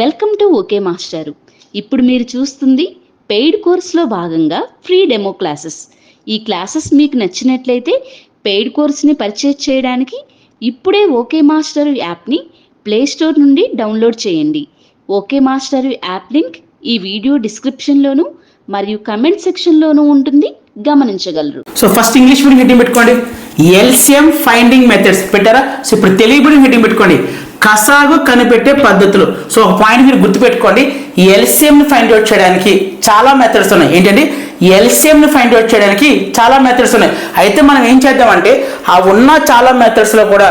Welcome to okay మాస్టారు. ఇప్పుడు మీరు చూస్తుంది పెయిడ్ కోర్సులో భాగంగా ఫ్రీ డెమో క్లాసెస్. ఈ క్లాసెస్ మీకు నచ్చినట్లయితే పెయిడ్ కోర్స్ని పర్చేజ్ చేయడానికి ఇప్పుడే ఓకే మాస్టర్ యాప్ని ప్లేస్టోర్ నుండి డౌన్లోడ్ చేయండి. ఓకే మాస్టర్ యాప్ లింక్ ఈ వీడియో డిస్క్రిప్షన్లోను మరియు కమెంట్ సెక్షన్లోనూ ఉంటుంది. గమనించగలరు. So first English medium heading పెట్టుకోండి. ఎల్సిఎం ఫైండింగ్ మెథడ్స్ పెట్టారా? సో ఇప్పుడు తెలుగు మీడియం హెడ్డింగ్ పెట్టుకోండి. కసాగు కనిపెట్టే పద్ధతులు. సో ఒక పాయింట్ మీరు గుర్తుపెట్టుకోండి. ఎల్సిఎంని ఫైండ్ అవుట్ చేయడానికి చాలా మెథడ్స్ ఉన్నాయి. ఏంటంటే ఎల్సిఎంని ఫైండ్ అవుట్ చేయడానికి చాలా మెథడ్స్ ఉన్నాయి. అయితే మనం ఏం చేద్దామంటే ఆ ఉన్న చాలా మెథడ్స్లో కూడా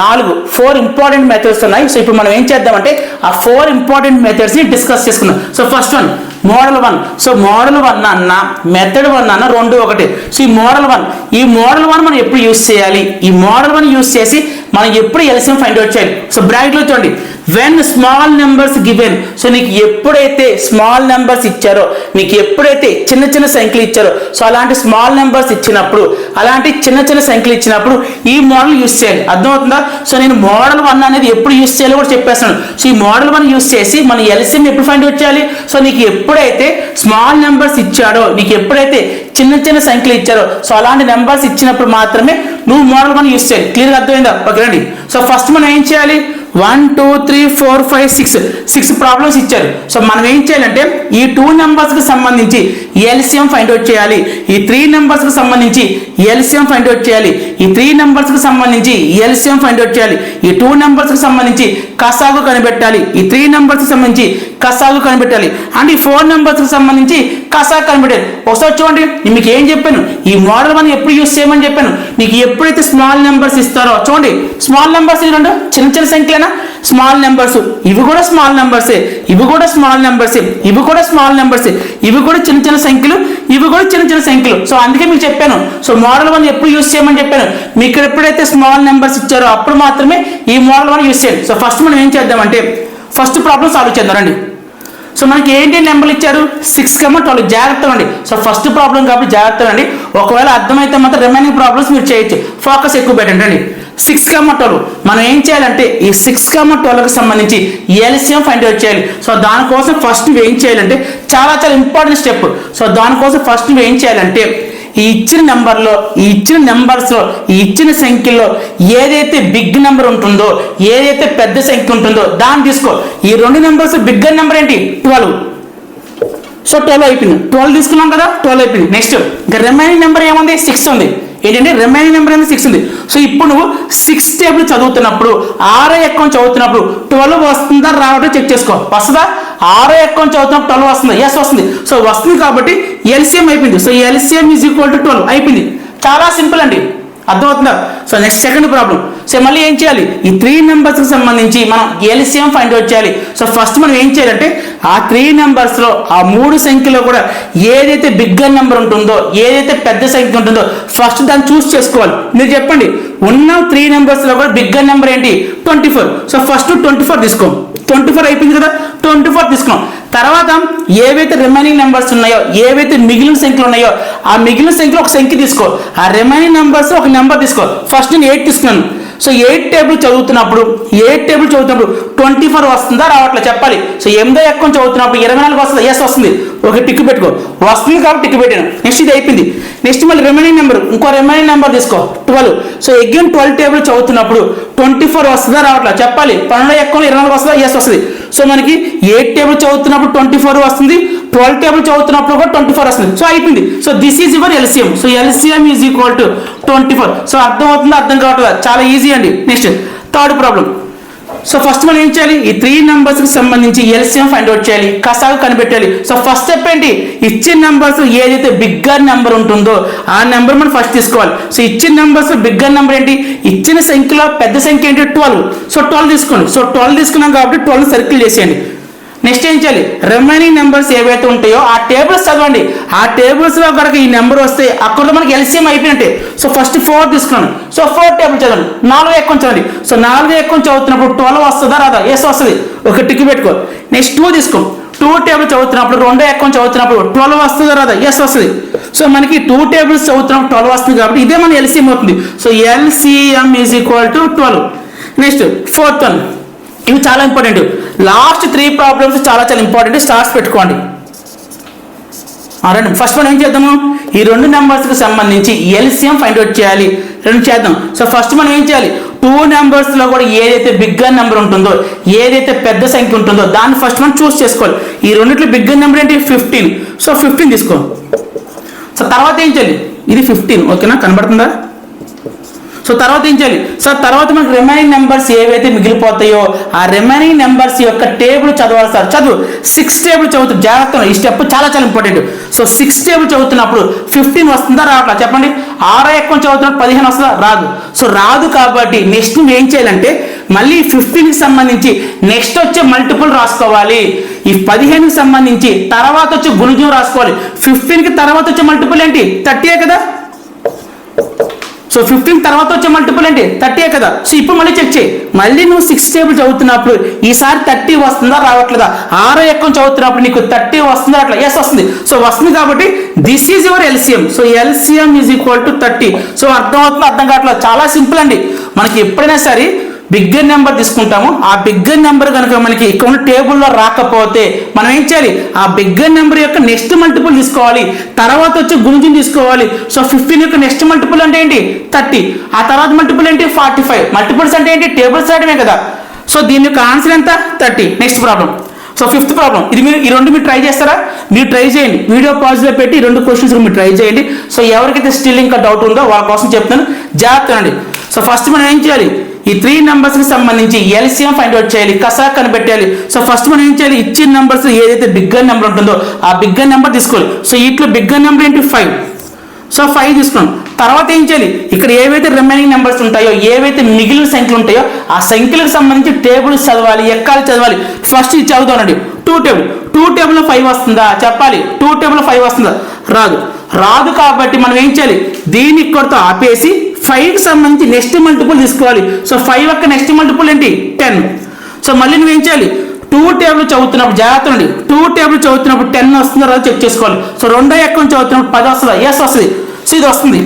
నాలుగు ఫోర్ ఇంపార్టెంట్ మెథడ్స్ ఉన్నాయి. సో ఇప్పుడు మనం ఏం చేద్దామంటే ఆ ఫోర్ ఇంపార్టెంట్ మెథడ్స్ని డిస్కస్ చేసుకుందాం. So first one model one so model one అన్న మెథడ్ వన్ అన్న రెండు ఒకటి. సో ఈ మోడల్ వన్ ఈ మోడల్ వన్ మనం ఎప్పుడు యూస్ చేయాలి? ఈ మోడల్ వన్ యూస్ చేసి మనం ఎప్పుడు ఎల్సిఎం ఫైండ్ అవుట్ చేయాలి. సో బ్రాకెట్లో చూడండి. When small numbers given so నీకు ఎప్పుడైతే స్మాల్ నెంబర్స్ ఇచ్చారో నీకు ఎప్పుడైతే చిన్న చిన్న సంఖ్యలు ఇచ్చారో సో అలాంటి స్మాల్ నెంబర్స్ ఇచ్చినప్పుడు అలాంటి చిన్న చిన్న సంఖ్యలు ఇచ్చినప్పుడు ఈ మోడల్ యూస్ చేయండి అర్థమవుతుందా? సో నేను మోడల్ వన్ అనేది ఎప్పుడు యూస్ చేయాలో కూడా చెప్పేస్తాను సో ఈ మోడల్ వన్ యూస్ చేసి మనం ఎల్సిఎం ఎప్పుడు ఫైండ్ అవుట్ చేయాలి? సో నీకు ఎప్పుడైతే స్మాల్ నెంబర్స్ ఇచ్చాడో నీకు ఎప్పుడైతే చిన్న చిన్న సంఖ్యలు ఇచ్చారో సో అలాంటి నెంబర్స్ ఇచ్చినప్పుడు మాత్రమే నువ్వు మోడల్ వన్ యూస్ చేయాలి. క్లియర్గా అర్థమైందా? ఓకే రండి. సో ఫస్ట్ మనం ఏం చేయాలి? One two three four five six six problems ఇచ్చారు. సో మనం ఏం చేయాలంటే ఈ టూ నెంబర్స్కి సంబంధించి ఎల్సిఎం ఫైండ్ అవుట్ చేయాలి. ఈ త్రీ నెంబర్స్కి సంబంధించి ఎల్సిఎం ఫైండ్ అవుట్ చేయాలి. ఈ త్రీ నెంబర్స్కి సంబంధించి ఎల్సిఎం ఫైండ్ అవుట్ చేయాలి. ఈ టూ నెంబర్స్కి సంబంధించి కసాగు కనిపెట్టాలి. ఈ త్రీ నెంబర్స్కి సంబంధించి కసాలు కనిపెట్టాలి. అంటే ఈ ఫోన్ నెంబర్స్కి సంబంధించి కసా కనిపెట్టాలి. ఒకసారి చూడండి నేను మీకు ఏం చెప్పాను? ఈ మోడల్ మనం ఎప్పుడు యూస్ చేయమని చెప్పాను. నీకు ఎప్పుడైతే స్మాల్ నెంబర్స్ ఇస్తారో చూడండి స్మాల్ నెంబర్స్ రెండు చిన్న చిన్న సంఖ్యలేనా? స్మాల్ నెంబర్స్ ఇవి కూడా స్మాల్ నెంబర్సే ఇవి కూడా స్మాల్ నెంబర్సే ఇవి కూడా స్మాల్ నెంబర్సే ఇవి కూడా చిన్న చిన్న సంఖ్యలు ఇవి కూడా చిన్న చిన్న సంఖ్యలు. సో అందుకే మీకు చెప్పాను. సో మోడల్ వన్ ఎప్పుడు యూస్ చేయమని చెప్పాను. మీకు ఎప్పుడైతే స్మాల్ నెంబర్స్ ఇచ్చారో అప్పుడు మాత్రమే ఈ మోడల్ వన్ యూస్ చేయండి. సో ఫస్ట్ మనం ఏం చేద్దామంటే ఫస్ట్ ప్రాబ్లమ్ సాల్వ్ చేద్దాం. రండి. సో మనకి ఏంటి నెంబర్లు ఇచ్చారు? సిక్స్ కమ్మ ట్వెల్వ్ జాగ్రత్తగా అండి సో ఫస్ట్ ప్రాబ్లం కాబట్టి జాగ్రత్త అండి ఒకవేళ అర్థమైతే మాత్రం రిమైనింగ్ ప్రాబ్లమ్స్ మీరు చేయొచ్చు. ఫోకస్ ఎక్కువ పెట్టండి. సిక్స్ కమ్మ ట్వెల్వ్ మనం ఏం చేయాలంటే ఈ సిక్స్ కమ్మ ట్వెల్వ్కి సంబంధించి ఎల్సిఎం ఫైండ్ అవుట్ చేయాలి. సో దానికోసం ఫస్ట్ నువ్వు ఏం చేయాలంటే చాలా చాలా ఇంపార్టెంట్ స్టెప్ సో దానికోసం ఫస్ట్ నువ్వు ఏం చేయాలంటే ఈ ఇచ్చిన నెంబర్లో ఈ ఇచ్చిన నెంబర్స్లో ఈ ఇచ్చిన సంఖ్యలో ఏదైతే బిగ్ నెంబర్ ఉంటుందో ఏదైతే పెద్ద సంఖ్య ఉంటుందో దాన్ని తీసుకో. ఈ రెండు నెంబర్స్ బిగ్గర్ నెంబర్ ఏంటి? ట్వెల్వ్. సో ట్వెల్వ్ అయిపోయింది. ట్వెల్వ్ తీసుకున్నాం కదా ట్వెల్వ్ అయిపోయింది. నెక్స్ట్ ఇంకా రిమైనింగ్ నెంబర్ ఏముంది? సిక్స్ ఉంది. ఏంటంటే రిమైనింగ్ నెంబర్ అనేది సిక్స్ ఉంది. సో ఇప్పుడు నువ్వు సిక్స్ టేబుల్ చదువుతున్నప్పుడు ఆరో అకౌంట్ చదువుతున్నప్పుడు ట్వెల్వ్ వస్తుందా రావటం చెక్ చేసుకో. వస్తుందా? ఆరో అకౌంట్ చదువుతున్నప్పుడు ట్వెల్వ్ వస్తుంది? ఎస్ వస్తుంది. సో వస్తుంది కాబట్టి ఎల్సిఎం అయిపోయింది. So LCM is equal to twelve అయిపోయింది. చాలా సింపుల్ అండి. అర్థమవుతుందా? So next second problem so మళ్ళీ ఏం చేయాలి? ఈ త్రీ నెంబర్స్కి సంబంధించి మనం ఎల్సిఎం ఫైండ్ అవుట్ చేయాలి. సో ఫస్ట్ మనం ఏం చేయాలంటే ఆ త్రీ నెంబర్స్లో ఆ మూడు సంఖ్యలో కూడా ఏదైతే బిగ్గర్ నెంబర్ ఉంటుందో ఏదైతే పెద్ద సంఖ్య ఉంటుందో ఫస్ట్ దాన్ని చూస్ చేసుకోవాలి. మీరు చెప్పండి. ఉన్న త్రీ నెంబర్స్లో కూడా బిగ్గర్ నెంబర్ ఏంటి? Twenty four so first twenty four తీసుకోండి ట్వంటీ ఫోర్ అయిపోయింది కదా ట్వంటీ ఫోర్ తీసుకున్నాం. తర్వాత ఏవైతే రిమైనింగ్ నెంబర్స్ ఉన్నాయో ఏవైతే మిగిలిన సంఖ్యలు ఉన్నాయో ఆ మిగిలిన సంఖ్యలో ఒక సంఖ్య తీసుకో. ఆ రిమైనింగ్ నెంబర్స్ ఒక నెంబర్ తీసుకో. ఫస్ట్ నేను ఎయిట్ తీసుకున్నాను. సో ఎయిట్ టేబుల్ చదువుతున్నప్పుడు ఎయిట్ టేబుల్ చదువుతున్నప్పుడు ట్వంటీ ఫోర్ వస్తుందా రావట్లే చెప్పాలి. సో ఎనిమిదో ఎక్కువ చదువుతున్నప్పుడు ఇరవై నాలుగు వస్తుందా? ఎస్ వస్తుంది. ఒక టిక్ పెట్టుకో. వస్తుంది కాబట్టి టిక్ పెట్టాను. నెక్స్ట్ ఇది అయిపోయింది. నెక్స్ట్ మళ్ళీ రిమైనింగ్ నెంబర్ ఇంకో రిమైనింగ్ నెంబర్ తీసుకో. Twelve so exam twelve table చదువుతున్నప్పుడు ట్వంటీ ఫోర్ వస్తుందా రావట్లే చెప్పాలి. పన్నెండు ఎక్కువ ఇరవై నాలుగు వస్తుందా? ఎస్ వస్తుంది. సో మనకి ఎయిట్ టేబుల్ చదువుతున్నప్పుడు ట్వంటీ ఫోర్ వస్తుంది. ట్వెల్వ్ టేబుల్ చదువుతున్నప్పుడు కూడా ట్వంటీ ఫోర్ వస్తుంది. సో అయిపోయింది. So this is your LCM so LCM is equal to twenty four so అర్థం అవుతుంది అర్థం కావట్లేదు చాలా ఈజీ అండి. Next third problem so first మనం ఏం చేయాలి? ఈ త్రీ నెంబర్స్కి సంబంధించి ఎల్సిఎం ఫైండ్ అవుట్ చేయాలి. కసాగు కనిపెట్టాలి. సో ఫస్ట్ స్టెప్ ఏంటి? ఇచ్చిన నెంబర్స్ ఏదైతే బిగ్గర్ నెంబర్ ఉంటుందో ఆ నెంబర్ మనం ఫస్ట్ తీసుకోవాలి. సో ఇచ్చిన నెంబర్స్ బిగ్గర్ నెంబర్ ఏంటి? ఇచ్చిన సంఖ్యలో పెద్ద సంఖ్య ఏంటి? ట్వెల్వ్ సో ట్వెల్వ్ తీసుకోండి. సో ట్వెల్వ్ తీసుకున్నాం కాబట్టి ట్వెల్వ్ సర్కిల్ చేసేయండి. నెక్స్ట్ ఏం చేయాలి? రిమైనింగ్ నెంబర్స్ ఏవైతే ఉంటాయో ఆ టేబుల్స్ చదవండి. ఆ టేబుల్స్లో కనుక ఈ నెంబర్ వస్తే అక్కడ మనకి ఎల్సిఎం అయిపోయినట్టే. సో ఫస్ట్ ఫోర్ తీసుకున్నాను. సో ఫోర్ టేబుల్ చదవండి. నాలుగు ఎక్కువ చదవండి. సో నాలుగు ఎక్కువ చదువుతున్నప్పుడు ట్వెల్వ్ వస్తుందా రాదా? ఎస్ వస్తుంది. ఒక టిక్ పెట్టుకో. నెక్స్ట్ టూ తీసుకో. టూ టేబుల్ చదువుతున్నప్పుడు రెండో ఎక్కువ చదువుతున్నప్పుడు ట్వెల్వ్ వస్తుందా రాదా? ఎస్ వస్తుంది. సో మనకి టూ టేబుల్స్ చదువుతున్నప్పుడు ట్వెల్వ్ వస్తుంది కాబట్టి ఇదే మన ఎల్సిఎం అవుతుంది. So LCM is equal to twelve next fourth one ఇవి చాలా ఇంపార్టెంట్ లాస్ట్ త్రీ ప్రాబ్లమ్స్ చాలా చాలా ఇంపార్టెంట్ స్టార్స్ పెట్టుకోండి. రండి ఫస్ట్ మనం ఏం చేద్దాము? ఈ రెండు నెంబర్స్కి సంబంధించి ఎల్సిఎం ఫైండ్ అవుట్ చేయాలి. రెండు చేద్దాం. సో ఫస్ట్ మనం ఏం చేయాలి? టూ నెంబర్స్లో కూడా ఏదైతే బిగ్గర్ నెంబర్ ఉంటుందో ఏదైతే పెద్ద సంఖ్య ఉంటుందో దాన్ని ఫస్ట్ మనం చూస్ చేసుకోవాలి. ఈ రెండిట్లో బిగ్గర్ నెంబర్ ఏంటి? ఫిఫ్టీన్ సో ఫిఫ్టీన్ తీసుకో. సో తర్వాత ఏం చేయాలి? ఇది ఫిఫ్టీన్ ఓకేనా కనబడుతుందా? సో తర్వాత ఏం చేయాలి? సో తర్వాత మనకి రిమైనింగ్ నెంబర్స్ ఏవైతే మిగిలిపోతాయో ఆ రిమైనింగ్ నెంబర్స్ యొక్క టేబుల్ చదవాలి సార్. చదువు. సిక్స్ టేబుల్ చదువుతుంది జాగ్రత్త ఈ స్టెప్ చాలా చాలా ఇంపార్టెంట్ సో సిక్స్ టేబుల్ చదువుతున్నప్పుడు ఫిఫ్టీన్ వస్తుందా? రావట్లా? చెప్పండి. ఆరో ఎక్కువ చదువుతున్నప్పుడు పదిహేను వస్తుందా? రాదు. సో రాదు కాబట్టి నెక్స్ట్ నువ్వు ఏం చేయాలంటే మళ్ళీ ఫిఫ్టీన్కి సంబంధించి నెక్స్ట్ వచ్చే మల్టిపుల్ రాసుకోవాలి. ఈ పదిహేనుకి సంబంధించి తర్వాత వచ్చే గుణజం రాసుకోవాలి. ఫిఫ్టీన్కి తర్వాత వచ్చే మల్టిపుల్ ఏంటి? థర్టీయే కదా? సో ఫిఫ్టీన్ తర్వాత వచ్చే మల్టిపుల్ అంటే థర్టీ కదా. సో ఇప్పుడు మళ్ళీ చెక్ చేయి. మళ్ళీ నువ్వు సిక్స్ టేబుల్ చదువుతున్నప్పుడు ఈసారి థర్టీ వస్తుందా రావట్లేదా? ఆరో ఎక్కం చదువుతున్నప్పుడు నీకు థర్టీ వస్తుందా అట్లా ఎస్ వస్తుంది. సో వస్తుంది కాబట్టి this is your LCM so LCM is equal to thirty so అర్థం అవుతుంది అర్థం కావట్లేదు? చాలా సింపుల్ అండి. మనకి ఎప్పుడైనా సరే బిగ్గర్ నెంబర్ తీసుకుంటాము. ఆ బిగ్గర్ నెంబర్ కనుక మనకి ఇక్కడ ఉన్న టేబుల్లో రాకపోతే మనం ఏం చేయాలి? ఆ బిగ్గర్ నెంబర్ యొక్క నెక్స్ట్ మల్టిపుల్ తీసుకోవాలి. తర్వాత వచ్చి గుణిజం తీసుకోవాలి. సో ఫిఫ్టీన్ యొక్క నెక్స్ట్ మల్టిపుల్ అంటే ఏంటి? థర్టీ ఆ తర్వాత మల్టిపుల్ ఏంటి ఫార్టీ ఫైవ్ మల్టిపుల్స్ అంటే ఏంటి? టేబుల్స్ రాయడమే కదా. సో దీని యొక్క ఆన్సర్ ఎంత? Thirty next problem so fifth problem ఇది మీరు ఈ రెండు మీరు ట్రై చేస్తారా? మీరు ట్రై చేయండి. వీడియో పాజ్లో పెట్టి రెండు క్వశ్చన్స్ మీరు ట్రై చేయండి. సో ఎవరికైతే స్టిల్ ఇంకా డౌట్ ఉందో వాళ్ళ కోసం చెప్తాను జాగ్రత్త అండి సో ఫస్ట్ మనం ఏం చేయాలి? ఈ త్రీ నెంబర్స్కి సంబంధించి ఎల్సిఎం ఫైండ్ అవుట్ చేయాలి. కసా కనిపెట్టాలి సో ఫస్ట్ మనం ఏం చేయాలి? ఇచ్చిన నెంబర్స్ ఏదైతే బిగ్గర్ నెంబర్ ఉంటుందో ఆ బిగ్గర్ నెంబర్ తీసుకోవాలి. సో వీటిలో బిగ్గర్ నెంబర్ ఏంటి? ఫైవ్ సో ఫైవ్ తీసుకున్నాం తర్వాత ఏం చేయాలి? ఇక్కడ ఏవైతే రిమైనింగ్ నెంబర్స్ ఉంటాయో ఏవైతే మిగిలిన సంఖ్యలు ఉంటాయో ఆ సంఖ్యలకు సంబంధించి టేబుల్స్ చదవాలి ఎక్కాలి చదవాలి. ఫస్ట్ ఇది చదువుతానండి two table two table five వస్తుందా? చెప్పాలి. టూ టేబుల్ ఫైవ్ వస్తుందా? రాదు. రాదు కాబట్టి మనం ఏం చేయాలి? దీన్ని ఇక్కడితో ఆపేసి ఫైవ్కి సంబంధించి నెక్స్ట్ మల్టిపుల్ తీసుకోవాలి. సో ఫైవ్ యొక్క నెక్స్ట్ మల్టిపుల్ ఏంటి? టెన్ సో మళ్ళీ నువ్వేం చేయాలి? టూ టేబుల్ చదువుతున్నప్పుడు జాగ్రత్త అండి టూ టేబుల్ చదువుతున్నప్పుడు టెన్ వస్తుందో రాదో చెక్ చేసుకోవాలి. సో రెండో ఎక్కం చదువుతున్నప్పుడు పది వస్తుందా? ఎస్ వస్తుంది. సో ఇది వస్తుంది.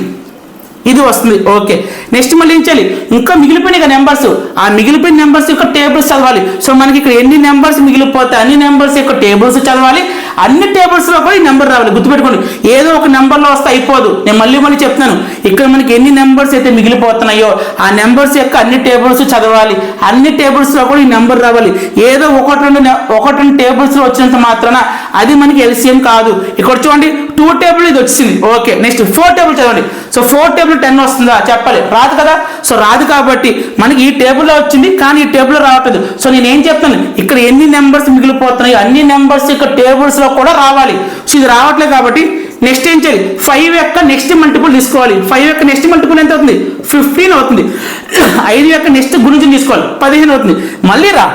ఇది వస్తుంది. ఓకే నెక్స్ట్ మళ్ళీ ఏం చేయాలి? ఇంకా మిగిలిపోయినాయి కదా నెంబర్స్ ఆ మిగిలిపోయిన నెంబర్స్ యొక్క టేబుల్స్ చదవాలి. సో మనకి ఇక్కడ ఎన్ని నెంబర్స్ మిగిలిపోతే అన్ని నెంబర్స్ యొక్క టేబుల్స్ చదవాలి. అన్ని టేబుల్స్లో కూడా ఈ నెంబర్ రావాలి. గుర్తుపెట్టుకోండి. ఏదో ఒక నెంబర్లో వస్తే అయిపోదు. నేను మళ్ళీ మళ్ళీ చెప్తున్నాను. ఇక్కడ మనకి ఎన్ని నెంబర్స్ అయితే మిగిలిపోతున్నాయో ఆ నెంబర్స్ యొక్క అన్ని టేబుల్స్ చదవాలి. అన్ని టేబుల్స్లో కూడా ఈ నెంబర్ రావాలి. ఏదో ఒకటి రెండు ఒకటి రెండు టేబుల్స్లో వచ్చినంత మాత్రాన అది మనకి ఎల్సిఎం కాదు. ఇక్కడ చూడండి టూ టేబుల్ ఇది వచ్చింది. ఓకే నెక్స్ట్ ఫోర్ టేబుల్ చదవండి. సో ఫోర్ టేబుల్ టెన్ వస్తుందా? చెప్పాలి. రాదు కదా? సో రాదు కాబట్టి మనకి ఈ టేబుల్లో వచ్చింది కానీ ఈ టేబుల్లో రావట్లేదు. సో నేను ఏం చెప్తాను ఇక్కడ ఎన్ని నెంబర్స్ మిగిలిపోతున్నాయి అన్ని నెంబర్స్ యొక్క టేబుల్స్ లో కూడా రావాలి. సో ఇది రావట్లేదు కాబట్టి నెక్స్ట్ ఏం చేయాలి? ఫైవ్ యొక్క నెక్స్ట్ మల్టిపుల్ తీసుకోవాలి. ఫైవ్ యొక్క నెక్స్ట్ మల్టిపుల్ ఎంత అవుతుంది? ఫిఫ్టీన్ అవుతుంది. ఐదు యొక్క నెక్స్ట్ గురించి తీసుకోవాలి. పదిహేను అవుతుంది. మళ్ళీ రా.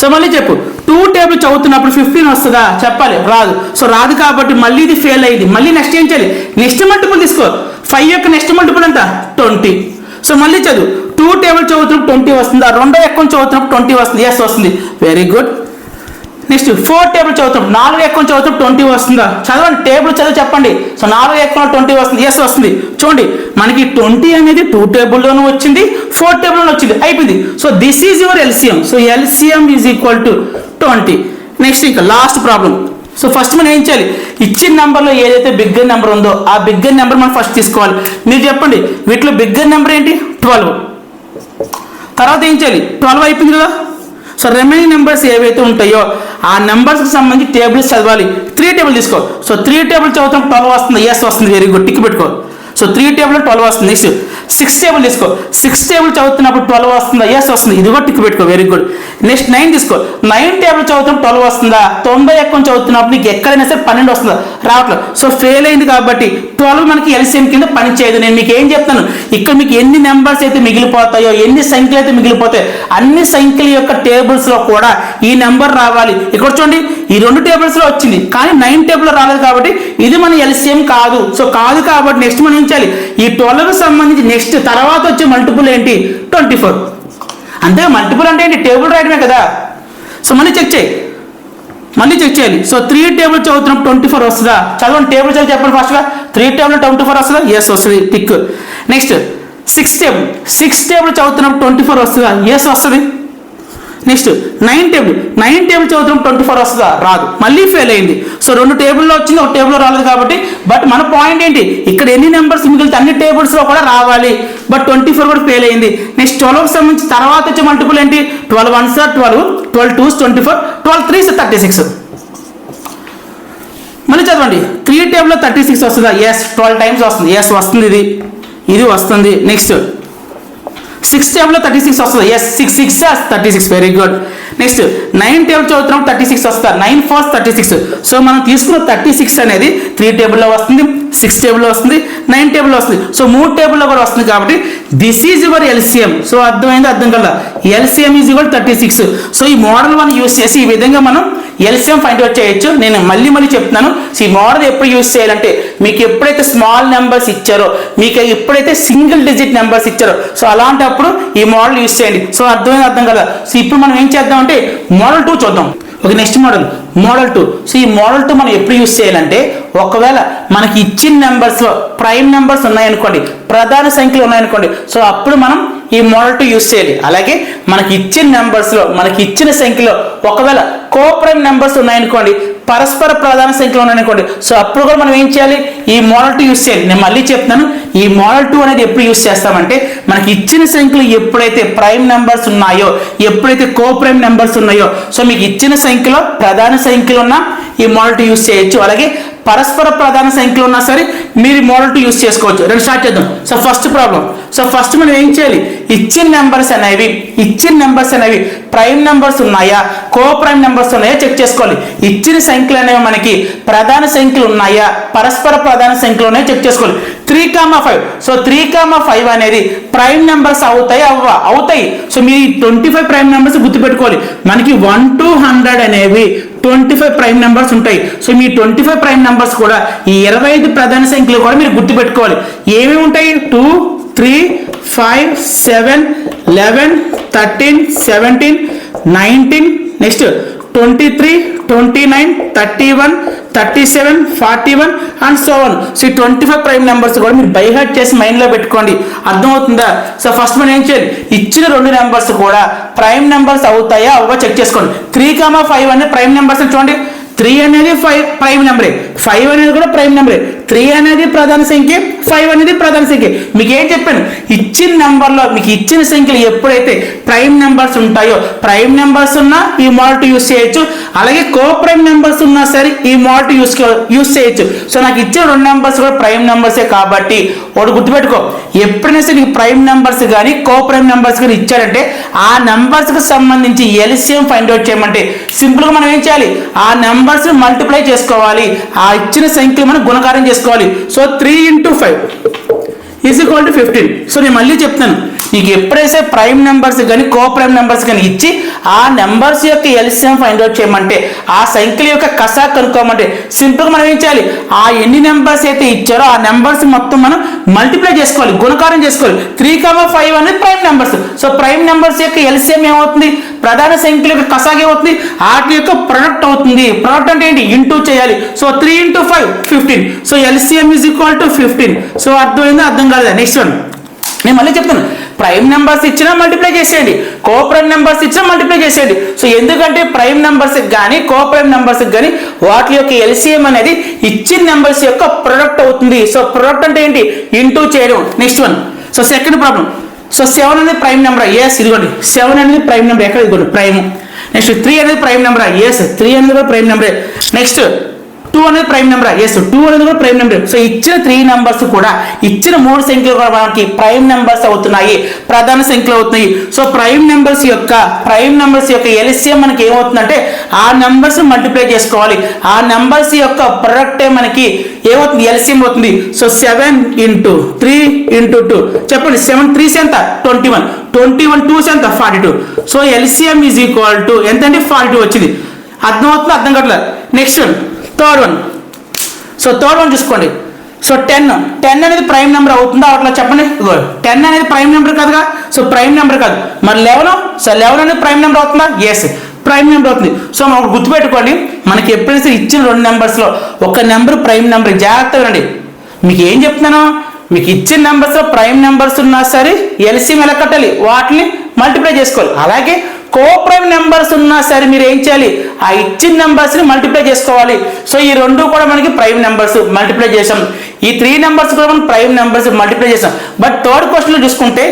సో మళ్ళీ చెప్పు. టూ టేబుల్ చదువుతున్నప్పుడు ఫిఫ్టీన్ వస్తుందా? చెప్పాలి. రాదు. సో రాదు కాబట్టి మళ్ళీ ఇది ఫెయిల్ అయ్యింది మళ్ళీ నెక్స్ట్ ఏం చేయాలి? నెక్స్ట్ మల్టిపుల్ తీసుకో. ఫైవ్ యొక్క నెక్స్ట్ మల్టిపుల్ ఎంత? ట్వంటీ సో మళ్ళీ చదువు. టూ టేబుల్ చదువుతున్నప్పుడు ట్వంటీ వస్తుందా? రెండో ఎక్కువ చదువుతున్నప్పుడు ట్వంటీ వస్తుంది. ఎస్ వస్తుంది. Very good next four table చదువుతాం. నాలుగు ఎక్కువ చదువుతాం ట్వంటీ వస్తుందా? చదవండి టేబుల్ చదివి చెప్పండి. సో నాలుగు ఎక్కువ ట్వంటీ వస్తుంది? ఎస్ వస్తుంది. చూడండి మనకి ట్వంటీ అనేది టూ టేబుల్లోనూ వచ్చింది ఫోర్ టేబుల్లోనూ వచ్చింది అయిపోయింది. So this is your LCM so LCM is equal to twenty next ఇంకా లాస్ట్ ప్రాబ్లం సో ఫస్ట్ మనం ఏం చేయాలి? ఇచ్చిన నెంబర్లో ఏదైతే బిగ్గర్ నెంబర్ ఉందో ఆ బిగ్గర్ నెంబర్ మనం ఫస్ట్ తీసుకోవాలి. మీరు చెప్పండి వీటిలో బిగ్గర్ నెంబర్ ఏంటి? ట్వెల్వ్ తర్వాత ఏం చేయాలి? ట్వెల్వ్ అయిపోయింది కదా? సో రిమైనింగ్ నెంబర్స్ ఏవైతే ఉంటాయో ఆ నెంబర్స్కి సంబంధించి టేబుల్స్ చదవాలి. త్రీ టేబుల్ తీసుకో. సో త్రీ టేబుల్ చదువుతాం ట్వెల్వ్ వస్తుంది. ఎస్ వస్తుంది. వెరీ గుడ్ టిక్ పెట్టుకో. సో త్రీ టేబుల్ ట్వెల్వ్ వస్తుంది. నెక్స్ట్ సిక్స్ టేబుల్ తీసుకో. సిక్స్ టేబుల్ చదువుతున్నప్పుడు ట్వెల్వ్ వస్తుందా? ఎస్ వస్తుంది. ఇది కూడా టిక్ పెట్టుకో. వెరీ గుడ్ నెక్స్ట్ నైన్ తీసుకో. నైన్ టేబుల్ చదువుతున్నప్పుడు ట్వెల్వ్ వస్తుందా? తొంభై ఎక్కువ చదువుతున్నప్పుడు నీకు ఎక్కడైనా సరే పన్నెండు వస్తుందా? రావట్లేదు సో ఫెయిల్ అయింది కాబట్టి ట్వెల్వ్ మనకి ఎల్సిఎం కింద పని చేయదు. నేను మీకు ఏం చెప్తాను? ఇక్కడ మీకు ఎన్ని నెంబర్స్ అయితే మిగిలిపోతాయో ఎన్ని సంఖ్యలు అయితే మిగిలిపోతాయో అన్ని సంఖ్యల యొక్క టేబుల్స్లో కూడా ఈ నెంబర్ రావాలి. ఇక్కడ చూడండి ఈ రెండు టేబుల్స్లో వచ్చింది. కానీ నైన్ టేబుల్ రాలేదు కాబట్టి ఇది మన ఎల్సిఎం కాదు. సో కాదు కాబట్టి నెక్స్ట్ మనం ఏం చేయాలి? ఈ ట్వెల్వ్ సంబంధించి నెక్స్ట్ తర్వాత వచ్చే మల్టిపుల్ ఏంటి? Twenty four. అంతే మల్టిపుల్ అంటే ఏంటి? టేబుల్ రాయడమే కదా. సో మళ్ళీ చెక్ చేయి. మళ్ళీ చెక్ చేయాలి. సో త్రీ టేబుల్ చదువుతున్నాం ట్వంటీ ఫోర్ వస్తుందా? చదవండి టేబుల్ చదివి చెప్పండి ఫస్ట్గా త్రీ టేబుల్ ట్వంటీ ఫోర్ వస్తుందా? ఎస్ వస్తుంది. Tick next six table six table చదువుతున్నాం ట్వంటీ ఫోర్ వస్తుందా? ఎస్ వస్తుంది. Next nine table nine table చదువుతాం ట్వంటీ ఫోర్ వస్తుందా? రాదు. మళ్ళీ ఫెయిల్ అయింది. సో రెండు టేబుల్లో వచ్చింది ఒక టేబుల్లో రాలేదు కాబట్టి బట్ మన పాయింట్ ఏంటి? ఇక్కడ ఎన్ని నెంబర్స్ మిగిలితే అన్ని టేబుల్స్లో కూడా రావాలి. బట్ ట్వంటీ ఫోర్ కూడా ఫెయిల్ అయింది. నెక్స్ట్ ట్వెల్వ్కి సంబంధించి తర్వాత వచ్చే మల్టిపుల్ ఏంటి? Twelve one sir twelve twelve twos twenty four twelve three thirty six మళ్ళీ చదవండి. త్రీ టేబుల్లో థర్టీ సిక్స్ వస్తుందా? ఎస్ ట్వెల్వ్ టైమ్స్ వస్తుంది. ఎస్ వస్తుంది ఇది. ఇది వస్తుంది. నెక్స్ట్ సిక్స్ టేబుల్లో థర్టీ సిక్స్ వస్తుంది. Yes six six thirty six. Very good next nine table చదువుతున్నాం థర్టీ సిక్స్ వస్తారు. Nine fast thirty six so మనం తీసుకున్న థర్టీ సిక్స్ అనేది త్రీ టేబుల్లో వస్తుంది సిక్స్ టేబుల్లో వస్తుంది నైన్ టేబుల్లో వస్తుంది. సో మూడు టేబుల్లో కూడా వస్తుంది కాబట్టి this is your LCM so అర్థమైంది అర్థం కదా LCM is your thirty six so ఈ మోడల్ మనం యూస్ చేసి ఈ విధంగా మనం ఎల్సిఎం ఫైండ్ అవుట్ చేయొచ్చు. నేను మళ్ళీ మళ్ళీ చెప్తున్నాను. సో ఈ మోడల్ ఎప్పుడు యూస్ చేయాలంటే మీకు ఎప్పుడైతే స్మాల్ నెంబర్స్ ఇచ్చారో మీకు ఎప్పుడైతే సింగిల్ డిజిట్ నెంబర్స్ ఇచ్చారో సో అలాంటప్పుడు ఈ మోడల్ యూస్ చేయండి. సో అర్థమైంది అర్థం కదా సో ఇప్పుడు మనం ఏం చేద్దామంటే మోడల్ టూ చూద్దాం. Okay next model model two. So ఈ మోడల్ టూ మనం ఎప్పుడు యూస్ చేయాలంటే ఒకవేళ మనకి ఇచ్చిన నెంబర్స్లో ప్రైమ్ నెంబర్స్ ఉన్నాయనుకోండి ప్రధాన సంఖ్యలు ఉన్నాయనుకోండి సో అప్పుడు మనం ఈ మోడల్ టూ యూస్ చేయాలి. అలాగే మనకి ఇచ్చిన నెంబర్స్లో మనకి ఇచ్చిన సంఖ్యలో ఒకవేళ కో ప్రైమ్ నెంబర్స్ ఉన్నాయనుకోండి పరస్పర ప్రధాన సంఖ్యలు ఉన్నాయనుకోండి సో అప్పుడు కూడా మనం ఏం చేయాలి? ఈ మోడల్ టూ యూస్ చేయాలి. నేను మళ్ళీ చెప్తున్నాను ఈ మోడల్ టూ అనేది ఎప్పుడు యూస్ చేస్తామంటే మనకి ఇచ్చిన సంఖ్యలు ఎప్పుడైతే ప్రైమ్ నెంబర్స్ ఉన్నాయో ఎప్పుడైతే కో ప్రైమ్ నెంబర్స్ ఉన్నాయో సో మీకు ఇచ్చిన సంఖ్యలో ప్రధాన సంఖ్యలు ఉన్న ఈ మోడల్ టూ యూస్ చేయొచ్చు. అలాగే పరస్పర ప్రధాన సంఖ్యలు ఉన్నా సరే మీరు మోడల్ టూ యూస్ చేసుకోవచ్చు. రెండు స్టార్ట్ చేద్దాం. So first problem so first మనం ఏం చేయాలి? ఇచ్చిన నెంబర్స్ అనేవి ఇచ్చిన నెంబర్స్ అనేవి ప్రైమ్ నెంబర్స్ ఉన్నాయా? కో ప్రైమ్ నెంబర్స్ ఉన్నాయా? చెక్ చేసుకోవాలి. ఇచ్చిన సంఖ్యలు అనేవి మనకి ప్రధాన సంఖ్యలు ఉన్నాయా? పరస్పర ప్రధాన సంఖ్యలు ఉన్నాయా? చెక్ చేసుకోవాలి. Three comma five. So three comma five అనేది ప్రైమ్ నెంబర్స్ అవుతాయి అవ్వ అవుతాయి. సో మీ ట్వంటీ ఫైవ్ ప్రైమ్ నెంబర్స్ గుర్తుపెట్టుకోవాలి. మనకి వన్ టు హండ్రెడ్ అనేవి ట్వంటీ ఫైవ్ ప్రైమ్ నెంబర్స్ ఉంటాయి. సో మీ ట్వంటీ ఫైవ్ ప్రైమ్ నెంబర్స్ కూడా ఈ ఇరవై ఐదు ప్రధాన సంఖ్యలు కూడా మీరు గుర్తుపెట్టుకోవాలి. ఏమేమి ఉంటాయి? Two three five seven eleven thirteen seventeen nineteen next twenty three twenty nine thirty one thirty seven forty one and so on so ఈ ట్వంటీ ఫైవ్ ప్రైమ్ నెంబర్స్ కూడా మీరు బై హార్ట్ చేసి మైండ్లో పెట్టుకోండి. అర్థమవుతుందా? సో ఫస్ట్ మనం ఏం చేయాలి? ఇచ్చిన రెండు నెంబర్స్ కూడా ప్రైమ్ నెంబర్స్ అవుతాయా? అవ్వ చెక్ చేసుకోండి. త్రీ కామా ఫైవ్ అనేది ప్రైమ్ నెంబర్స్ చూడండి. త్రీ అనేది ఫైవ్ ప్రైమ్ నెంబరే ఫైవ్ అనేది కూడా ప్రైమ్ నెంబరే త్రీ అనేది ప్రధాన సంఖ్య ఫైవ్ అనేది ప్రధాన సంఖ్య. మీకు ఏం చెప్పాను? ఇచ్చిన నెంబర్లో మీకు ఇచ్చిన సంఖ్యలు ఎప్పుడైతే ప్రైమ్ నెంబర్స్ ఉంటాయో ప్రైమ్ నెంబర్స్ ఉన్నా ఈ మోడల్ యూస్ చేయొచ్చు. అలాగే కో ప్రైమ్ నెంబర్స్ ఉన్నా సరే ఈ మోడల్ యూస్ యూస్ చేయొచ్చు. సో నాకు ఇచ్చిన రెండు నెంబర్స్ కూడా ప్రైమ్ నెంబర్సే కాబట్టి ఒకటి గుర్తుపెట్టుకో. ఎప్పుడైనా సరే నీకు ప్రైమ్ నెంబర్స్ కానీ కో ప్రైమ్ నెంబర్స్ కానీ ఇచ్చారంటే ఆ నెంబర్స్కి సంబంధించి ఎల్సిఎం ఫైండ్ అవుట్ చేయమంటే సింపుల్గా మనం ఏం చేయాలి? ఆ నెంబర్స్ మల్టిప్లై చేసుకోవాలి. ఆ ఆ ఇచ్చిన సంఖ్యలు మనం గుణకారం చేసుకోవాలి. So three into five is equal to fifteen so నేను మళ్ళీ చెప్తాను నీకు ఎప్పుడైతే ప్రైమ్ నెంబర్స్ కానీ కో ప్రైమ్ నెంబర్స్ కానీ ఇచ్చి ఆ నెంబర్స్ యొక్క ఎల్సిఎం ఫైండ్ అవుట్ చేయమంటే ఆ సంఖ్యల యొక్క కసా కనుక్కోమంటే సింపుల్గా మనం ఏం చేయాలి? ఆ ఎన్ని నెంబర్స్ అయితే ఇచ్చారో ఆ నెంబర్స్ మొత్తం మనం మల్టిప్లై చేసుకోవాలి గుణకారం చేసుకోవాలి. త్రీ కమా ఫైవ్ అనేది prime numbers so prime numbers యొక్క ఎల్సిఎం ఏమవుతుంది? ప్రధాన సంఖ్యల యొక్క కసాగా వాటి యొక్క ప్రొడక్ట్ అవుతుంది. ప్రొడక్ట్ అంటే ఏంటి? ఇంటూ చేయాలి. So three into five fifteen so LCM is equal to fifteen so అర్థమైందో? అర్థం కాలేదా? నెక్స్ట్ వన్ నేను మళ్ళీ చెప్తాను. ప్రైమ్ నెంబర్స్ ఇచ్చినా మల్టిప్లై చేసేయండి. కో ప్రైమ్ నెంబర్స్ ఇచ్చినా మల్టిప్లై చేసేయండి. సో ఎందుకంటే ప్రైమ్ నెంబర్స్ కానీ కో ప్రైమ్ నెంబర్స్ కానీ వాటి యొక్క ఎల్సిఎం అనేది ఇచ్చిన నెంబర్స్ యొక్క ప్రొడక్ట్ అవుతుంది. సో ప్రొడక్ట్ అంటే ఏంటి? ఇంటూ చేయడం. Next one so second problem so seven అనేది ప్రైమ్ నెంబర్ ఎస్ ఇదిగోండి. సెవెన్ అనేది ప్రైమ్ నెంబర్ ఎక్కడ ఇదిగోండి? ప్రైమ్ నెక్స్ట్ త్రీ అనేది ప్రైమ్ నెంబర్ ఎస్ త్రీ అనేది కూడా ప్రైమ్ నెంబర్ నెక్స్ట్ టూ అనేది ప్రైమ్ నెంబర్ ఎస్ టూ అనేది కూడా ప్రైమ్ నెంబర్ సో ఇచ్చిన త్రీ నెంబర్స్ కూడా ఇచ్చిన మూడు సంఖ్యలు కూడా మనకి ప్రైమ్ నెంబర్స్ అవుతున్నాయి. ప్రధాన సంఖ్యలు అవుతున్నాయి. సో ప్రైమ్ నెంబర్స్ యొక్క ప్రైమ్ నెంబర్స్ యొక్క ఎల్సిఎం మనకి ఏమవుతుందంటే ఆ నెంబర్స్ మల్టిప్లై చేసుకోవాలి. ఆ నెంబర్స్ యొక్క ప్రొడక్టే మనకి ఏమవుతుంది? ఎల్సిఎం అవుతుంది. So seven into three into two చెప్పండి. సెవెన్ త్రీస్ ఎంత? Twenty one twenty one twos ఎంత? Forty two so LCM is equal to ఎంత అంటే ఫార్టీ టూ వచ్చింది. అర్థమవుతుంది? అర్థం కావట్లేదు? Next one third one so third one చూసుకోండి. సో టెన్ టెన్ అనేది ప్రైమ్ నెంబర్ అవుతుందా? అట్లా చెప్పండి. టెన్ అనేది ప్రైమ్ నెంబర్ కాదుగా? సో ప్రైమ్ నెంబర్ కాదు. మరి లెవెన్? సో లెవెన్ అనేది ప్రైమ్ నెంబర్ అవుతుందా? ఎస్ ప్రైమ్ నెంబర్ అవుతుంది. సో మనం గుర్తుపెట్టుకోండి. మనకి ఎప్పుడైతే ఇచ్చిన రెండు నెంబర్స్లో ఒక నెంబర్ ప్రైమ్ నెంబర్ జాగ్రత్తగా రండి మీకు ఏం చెప్తున్నాను? మీకు ఇచ్చిన నెంబర్స్ ప్రైమ్ నెంబర్స్ ఉన్నా సరే ఎల్సిఎం ఎలా కట్టాలి? వాటిని మల్టిప్లై చేసుకోవాలి. అలాగే కో ప్రైమ్ నెంబర్స్ ఉన్నా సరే మీరు ఏం చేయాలి? ఆ ఇచ్చిన నెంబర్స్ని మల్టిప్లై చేసుకోవాలి. సో ఈ రెండు కూడా మనకి ప్రైమ్ నెంబర్స్ మల్టిప్లై చేసాం ఈ త్రీ నెంబర్స్ కూడా మనం ప్రైమ్ నెంబర్స్ మల్టిప్లై చేసాం బట్ థర్డ్ క్వశ్చన్లో చూసుకుంటే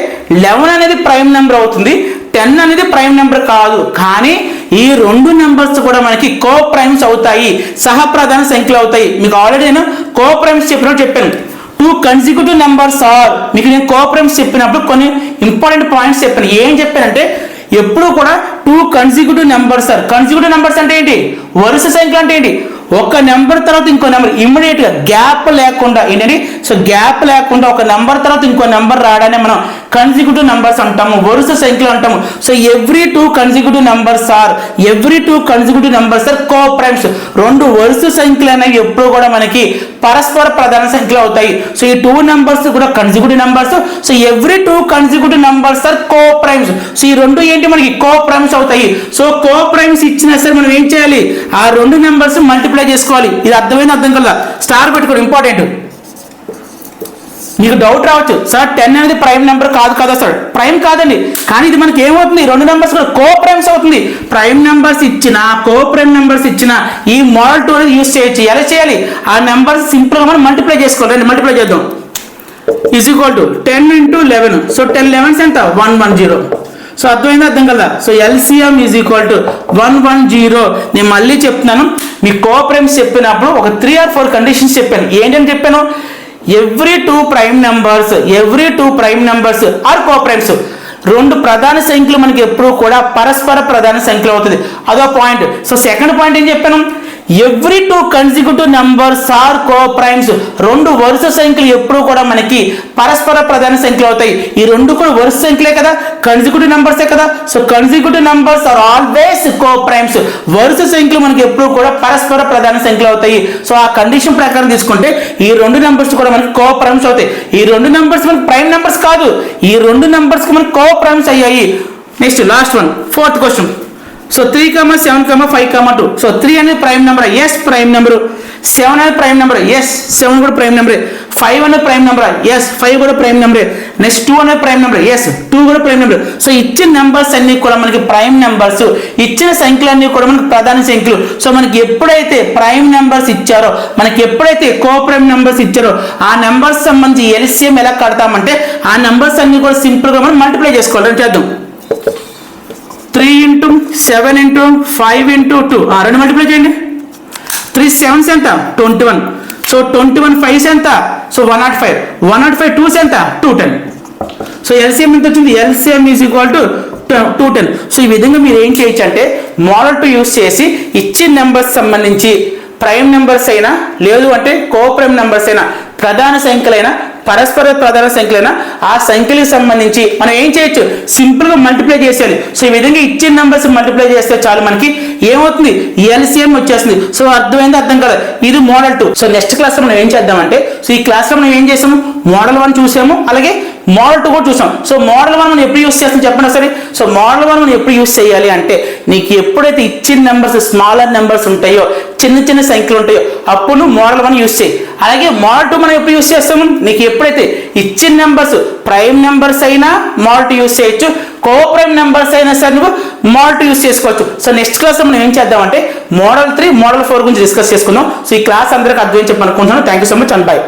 లెవెన్ అనేది ప్రైమ్ నెంబర్ అవుతుంది. టెన్ అనేది ప్రైమ్ నెంబర్ కాదు. కానీ ఈ రెండు నెంబర్స్ కూడా మనకి కో ప్రైమ్స్ అవుతాయి సహప్రధాన సంఖ్యలు అవుతాయి. మీకు ఆల్రెడీ నేను కో ప్రైమ్స్ చెప్పినట్టు చెప్పాను. టూ కన్సిక్యూటివ్ నెంబర్స్ ఆర్ మీకు నేను కో ప్రైమ్స్ చెప్పినప్పుడు కొన్ని ఇంపార్టెంట్ పాయింట్స్ చెప్పాను. ఏం చెప్పానంటే ఎప్పుడు కూడా two consecutive numbers sir consecutive numbers అంటే ఏంటి? వరుస సంఖ్య అంటే ఏంటి? ఒక నెంబర్ తర్వాత ఇంకో నెంబర్ ఇమ్మీడియట్గా గ్యాప్ లేకుండా ఏంటండి సో గ్యాప్ లేకుండా ఒక నెంబర్ తర్వాత ఇంకో నెంబర్ రావడాన్ని మనం కన్సిక్యూటివ్ నెంబర్స్ అంటాము వరుస సంఖ్యలు అంటాము. So every two consecutive numbers are every two consecutive numbers are coprimes రెండు వరుస సంఖ్యలు అనేవి ఎప్పుడు కూడా మనకి పరస్పర ప్రధాన సంఖ్యలు అవుతాయి. సో ఈ టూ నెంబర్స్ కూడా consecutive numbers so every two consecutive numbers are coprimes so ఈ రెండు ఏంటి మనకి కో ప్రైమ్స్ అవుతాయి. సో కో ప్రైమ్స్ ఇచ్చినా సరే మనం ఏం చేయాలి? ఆ రెండు నెంబర్స్ మల్టిప్లై చేసుకోవాలి. ఇది అర్థమైంది అర్థం కదా స్టార్ పెట్టుకోవడం ఇంపార్టెంట్ మీకు డౌట్ రావచ్చు. సార్ టెన్ అనేది ప్రైమ్ నెంబర్ కాదు కదా సార్ ప్రైమ్ కాదండి. కానీ ఇది మనకి ఏమవుతుంది? రెండు నెంబర్స్ కూడా కో ప్రైమ్స్ అవుతుంది. ప్రైమ్ నెంబర్స్ ఇచ్చిన కో ప్రైమ్ నెంబర్స్ ఇచ్చిన ఈ మోడల్ టూ అనేది యూస్ చేయొచ్చు ఎలా చేయాలి? ఆ నెంబర్స్ సింపుల్గా మనం మల్టిప్లై చేసుకోవాలి. మల్టిప్లై చేద్దాం. Is equal to ten into eleven so ten elevens ఎంత? వన్ వన్ జీరో సో అర్థమైంది? అర్థం కదా so LCM is equal to one one zero నేను మళ్ళీ చెప్తున్నాను. మీ కోప్రైమ్స్ చెప్పినప్పుడు ఒక త్రీ ఆర్ ఫోర్ కండిషన్స్ చెప్పాను. ఏంటని చెప్పాను? Every two prime numbers every two prime numbers are coprimes రెండు ప్రధాన సంఖ్యలు మనకి ఎప్పుడు కూడా పరస్పర ప్రధాన సంఖ్యలు అవుతుంది. అదో పాయింట్ సో సెకండ్ పాయింట్ ఏం చెప్పాను? Every two consecutive numbers are coprimes రెండు వరుస సంఖ్యలు ఎప్పుడు కూడా మనకి పరస్పర ప్రధాన సంఖ్యలు అవుతాయి. ఈ రెండు కూడా వరుస సంఖ్యలే కదా కన్సిక్యూటివ్ నెంబర్సే కదా. So consecutive numbers are always coprimes వరుస సంఖ్యలు మనకి ఎప్పుడు కూడా పరస్పర ప్రధాన సంఖ్యలు అవుతాయి. సో ఆ కండిషన్ ప్రకారం తీసుకుంటే ఈ రెండు నెంబర్స్ కూడా మనకి కో ప్రైమ్స్ అవుతాయి. ఈ రెండు నెంబర్స్ మనకి ప్రైమ్ నెంబర్స్ కాదు. ఈ రెండు నెంబర్స్ మనకి కో ప్రైమ్స్ అయ్యాయి. Next last one fourth question so three comma seven comma five comma two so three అనేది prime number yes prime number seven అనేది ప్రైమ్ నెంబర్ ఎస్ సెవెన్ కూడా prime number five అనేది prime number yes five కూడా prime number next two అనేది prime number yes two కూడా prime number so ఇచ్చిన numbers అన్ని కూడా మనకి ప్రైమ్ నెంబర్స్ ఇచ్చిన సంఖ్యలన్నీ కూడా మనకి ప్రధాన సంఖ్యలు. సో మనకి ఎప్పుడైతే ప్రైమ్ నెంబర్స్ ఇచ్చారో మనకి ఎప్పుడైతే కో ప్రైమ్ నెంబర్స్ ఇచ్చారో ఆ నెంబర్స్ సంబంధించి ఎల్సిఎం ఎలా కడతామంటే ఆ నెంబర్స్ అన్ని కూడా సింపుల్గా మనం మల్టిప్లై చేసుకోవాలి. చేద్దాం. Three into seven into five into two. రెండు మల్టిప్లై చేయండి. త్రీ సెవెన్స్ ఎంత? Twenty one. So twenty one fives ఎంత? So one not five. One not five twos ఎంత? Two ten. సో ఎల్సిఎం ఎంత వచ్చింది? LCM is equal to two ten. So ఈ విధంగా మీరు ఏం చేయొచ్చు అంటే మోడల్ టు యూస్ చేసి ఇచ్చిన నెంబర్స్ సంబంధించి ప్రైమ్ నెంబర్స్ అయినా లేదు అంటే కో ప్రైమ్ నెంబర్స్ అయినా ప్రధాన సంఖ్యలైనా పరస్పర ప్రధాన సంఖ్యలైనా ఆ సంఖ్యలకు సంబంధించి మనం ఏం చేయొచ్చు? సింపుల్గా మల్టిప్లై చేసేయాలి. సో ఈ విధంగా ఇచ్చిన నెంబర్స్ మల్టిప్లై చేస్తే చాలు మనకి. ఏమవుతుంది? ఎల్సిఎం వచ్చేస్తుంది. సో అర్థమైంది? అర్థం కదా? ఇది మోడల్ టూ సో నెక్స్ట్ క్లాస్లో మనం ఏం చేద్దామంటే సో ఈ క్లాస్లో మనం ఏం చేసాము? మోడల్ వన్ చూసాము. అలాగే మోడల్ టూ కూడా చూసాం. సో మోడల్ వన్ మనం ఎప్పుడు యూస్ చేస్తాం చెప్పండి సరే సో మోడల్ వన్ మనం ఎప్పుడు యూస్ చేయాలి అంటే నీకు ఎప్పుడైతే ఇచ్చిన నెంబర్స్ స్మాలర్ నెంబర్స్ ఉంటాయో చిన్న చిన్న సంఖ్యలు ఉంటాయో అప్పుడు నువ్వు మోడల్ వన్ యూస్ చేయి. అలాగే మోడల్ టూ మనం ఎప్పుడు యూస్ చేస్తాము? నీకు ఎప్పుడైతే ఇచ్చిన నెంబర్స్ ప్రైమ్ నెంబర్స్ అయినా మోడల్ టూ యూస్ చేయొచ్చు. కో ప్రైమ్ నెంబర్స్ అయినా సరే నువ్వు మోడల్ టూ యూస్ చేసుకోవచ్చు. సో నెక్స్ట్ క్లాస్ మనం ఏం చేద్దామంటే మోడల్ త్రీ మోడల్ ఫోర్ గురించి డిస్కస్ చేసుకుందాం. సో ఈ క్లాస్ అందరికి అర్థం చెప్పనుకుంటున్నాను thank you so much and bye